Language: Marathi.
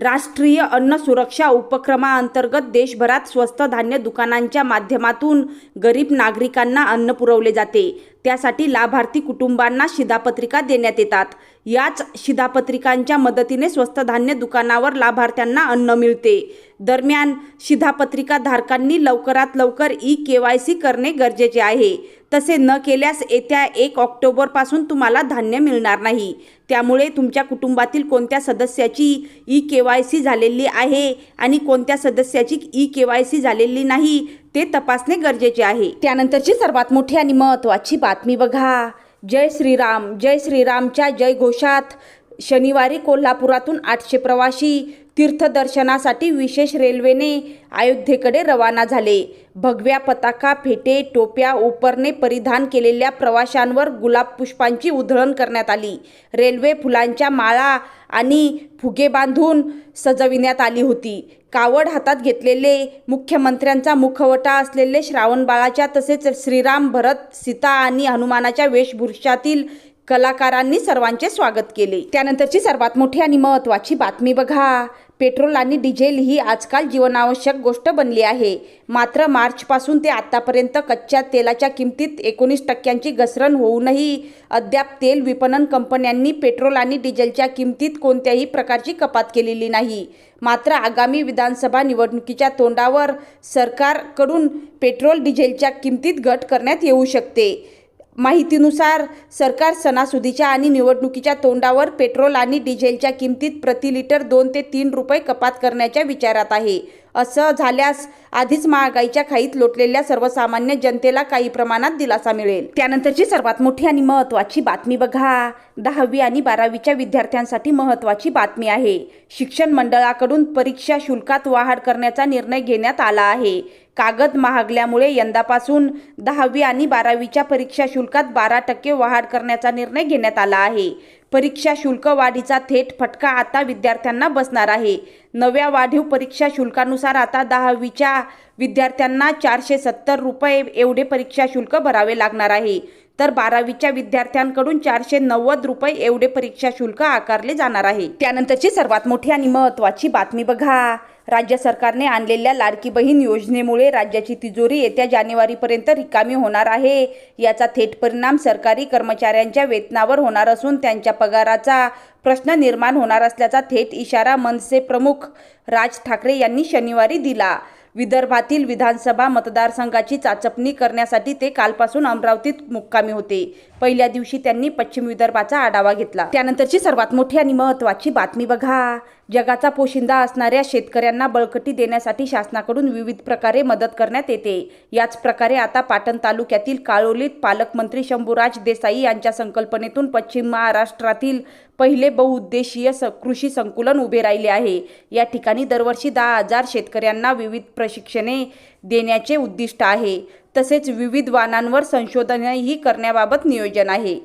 राष्ट्रीय अन्न सुरक्षा उपक्रमाअंतर्गत देशभरात स्वस्त धान्य दुकानांच्या माध्यमातून गरीब नागरिकांना अन्न पुरवले जाते. त्यासाठी लाभार्थी कुटुंबांना शिधापत्रिका देण्यात येतात. याच शिधापत्रिकांच्या मदतीने स्वस्त धान्य दुकानावर लाभार्थ्यांना अन्न मिळते. दरम्यान शिधापत्रिका धारकांनी लवकरात लवकर ई के वाय सी करणे गरजेचे आहे. तसे न केल्यास येत्या एक ऑक्टोबरपासून तुम्हाला धान्य मिळणार नाही. त्यामुळे तुमच्या कुटुंबातील कोणत्या सदस्याची ई के वाय सी झालेली आहे आणि कोणत्या सदस्याची ई के वाय सी झालेली नाही ते तपासणे गरजेचे आहे. त्यानंतरची सर्वात मोठी आणि महत्त्वाची बातमी बघा. जय श्रीराम जय श्रीरामच्या जय घोषात शनिवारी कोल्हापुरातून आठशे प्रवासी तीर्थदर्शनासाठी विशेष रेल्वेने अयोध्येकडे रवाना झाले. भगव्या पताका फेटे टोप्या ओपरने परिधान केलेल्या प्रवाशांवर गुलाब पुष्पांची उधळण करण्यात आली. रेल्वे फुलांच्या माळा आणि फुगे बांधून सजविण्यात आली होती. कावड हातात घेतलेले मुख्यमंत्र्यांचा मुखवटा असलेले श्रावणबाळाच्या तसेच श्रीराम भरत सीता आणि हनुमानाच्या वेशभूषातील कलाकारांनी सर्वांचे स्वागत केले. त्यानंतरची सर्वात मोठी आणि महत्त्वाची बातमी बघा. पेट्रोल आणि डिझेल ही आजकाल जीवनावश्यक गोष्ट बनली आहे. मात्र मार्चपासून ते आतापर्यंत कच्च्या तेलाच्या किमतीत एकोणीस टक्क्यांची घसरण होऊनही अद्याप तेल विपणन कंपन्यांनी पेट्रोल आणि डिझेलच्या किमतीत कोणत्याही प्रकारची कपात केलेली नाही. मात्र आगामी विधानसभा निवडणुकीच्या तोंडावर सरकारकडून पेट्रोल डिझेलच्या किमतीत घट करण्यात येऊ शकते. माहितीनुसार सरकार सणासुदीच्या आणि निवडणुकीच्या तोंडावर पेट्रोल आणि डिझेलच्या किमतीत प्रति लिटर दोन ते तीन रुपये कपात करण्याच्या विचारात आहे. असं झाल्यास आधीच महागाईच्या खाईत लोटलेल्या सर्वसामान्य जनतेला काही प्रमाणात दिलासा मिळेल. त्यानंतरची सर्वात मोठी आणि महत्त्वाची बातमी बघा. दहावी आणि बारावीच्या विद्यार्थ्यांसाठी महत्त्वाची बातमी आहे. शिक्षण मंडळाकडून परीक्षा शुल्कात वाढ करण्याचा निर्णय घेण्यात आला आहे. कागद महागल्यामुळे यंदापासून दहावी आणि बारावीच्या परीक्षा शुल्कात बारा टक्के वाढ करण्याचा निर्णय घेण्यात आला आहे. परीक्षा शुल्क वाढीचा थेट फटका आता विद्यार्थ्यांना बसणार आहे. नव्या वाढीव परीक्षा शुल्कानुसार आता दहावीच्या विद्यार्थ्यांना चारशे सत्तर रुपये एवढे परीक्षा शुल्क भरावे लागणार आहे. तर बारावीच्या विद्यार्थ्यांकडून चारशे नव्वद रुपये एवढे परीक्षा शुल्क आकारले जाणार आहे. त्यानंतरची सर्वात मोठी आणि महत्त्वाची बातमी बघा. राज्य सरकारने आणलेल्या लाडकी बहीण योजनेमुळे राज्याची तिजोरी येत्या जानेवारीपर्यंत रिकामी होणार आहे. याचा थेट परिणाम सरकारी कर्मचाऱ्यांच्या वेतनावर होणार असून त्यांच्या पगाराचा प्रश्न निर्माण होणार असल्याचा थेट इशारा मनसे प्रमुख राज ठाकरे यांनी शनिवारी दिला. विदर्भातील विधानसभा मतदारसंघाची चाचपणी करण्यासाठी ते कालपासून अमरावतीत मुक्कामी होते. पहिल्या दिवशी त्यांनी पश्चिम विदर्भाचा आढावा घेतला. त्यानंतरची सर्वात मोठी आणि महत्त्वाची बातमी बघा. जगाचा पोशिंदा असणाऱ्या शेतकऱ्यांना बळकटी देण्यासाठी शासनाकडून विविध प्रकारे मदत करण्यात येते. याच प्रकारे आता पाटण तालुक्यातील काळोलीत पालकमंत्री शंभूराज देसाई यांच्या संकल्पनेतून पश्चिम महाराष्ट्रातील पहिले बहुउद्देशीय स कृषी संकुलन उभे राहिले आहे. या ठिकाणी दरवर्षी दहा हजार शेतकऱ्यांना विविध प्रशिक्षणे देण्याचे उद्दिष्ट आहे. तसेच विविध वाणांवर संशोधनही करण्याबाबत नियोजन आहे.